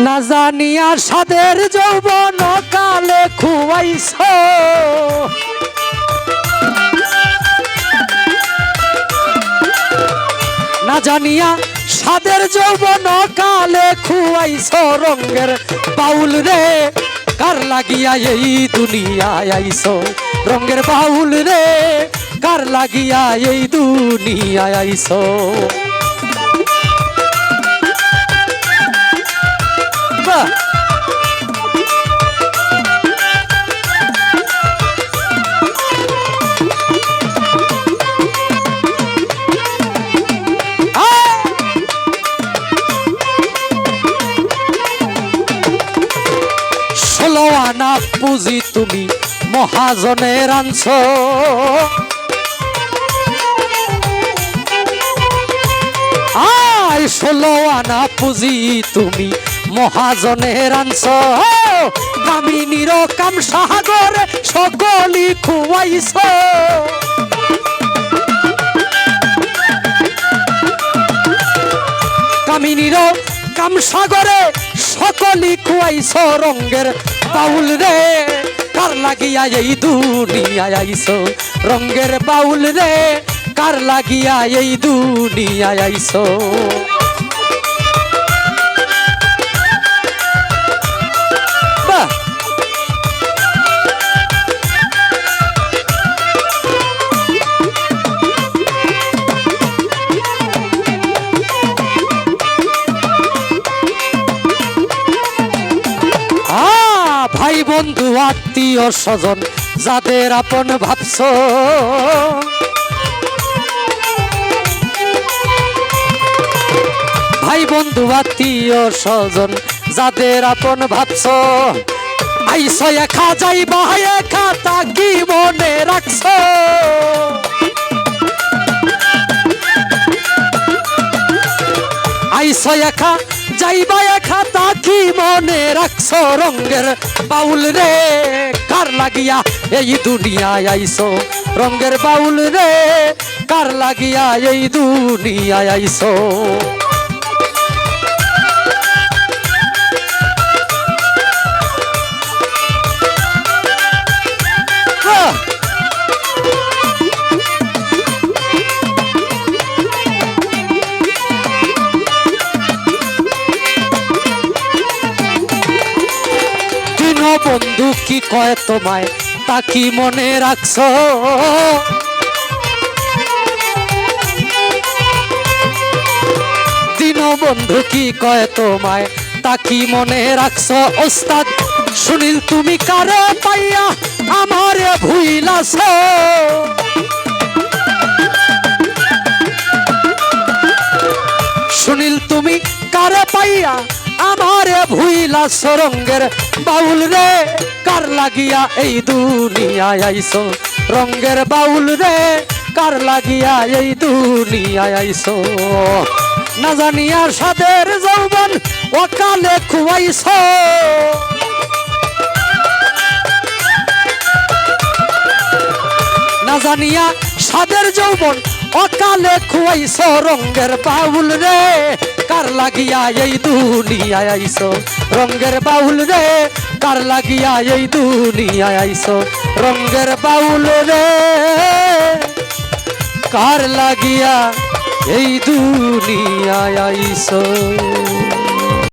না জানিয়া সাদের যৌবন কালে খুয়াইছ। না জানিয়া সাদের যৌবন কালে খুয়াইছ রঙ্গের বাউল রে। কার লাগিয়া এই দুনিয়ায় আইছ? রঙ্গের বাউল রে। কার লাগিয়া এই দুনিয়ায় আইছ? আনা পুঁজি তুমি মহাজনের আনছ। আয় ষোলো আনা পুঁজি তুমি মহাজনের আনছ। কামিনীর কাম সাগর সকলি খুয়াইছ। সাগরে সকলি খুয়াই রঙ্গের বাউল রে। কার লাগিয়া এই দুনিয়া আইস রঙ্গের বাউল রে? কার লাগিয়া এই দুনিয়া আইছ? বন্ধু, আত্মীয় স্বজন, যাদের আপন ভাবছ। ভাই বন্ধু, আত্মীয় স্বজন, যাদের আপন ভাবছ। আইস একা যাইবা, একা তা কি মনে রাখছ। আইস একা যাইবা একা তা কি মনে রাখছ রঙ্গের বাউল রে? কার লাগিয়া এই দুনিয়ায় আইস রঙ্গের বাউল রে, কার লাগিয়া এই দুনিয়ায় আইস বন্ধু কি কয় তোমায়? তা কি মনে রাখছ? বন্ধু কি কয় তোমায়? তা কি মনে রাখছ, ওস্তাদ? সুনীল, তুমি কারে পাইয়া আমারে ভুইলাছ? সুনীল, তুমি কারে পাইয়া আমারে ভুইলা সরঙ্গের বাউল রে, কার লাগিয়া এই দুনিয়ায় আইছো রঙ্গের বাউল রে, কার লাগিয়া এই দুনিয়ায় আইছো না জানিয়া সাদের যৌবন অকালে খুয়াইছো না জানিয়া সাদের যৌবন অকালে খুয়াইছ রঙ্গের বাউল রে, কার লাগিয়া এই দুনিয়ায় আইস রঙ্গের বাউল রে, কার লাগিয়া এই দুনিয়ায় আইস রঙ্গের বাউল রে, কার লাগিয়া এই দুনিয়ায় আইছ?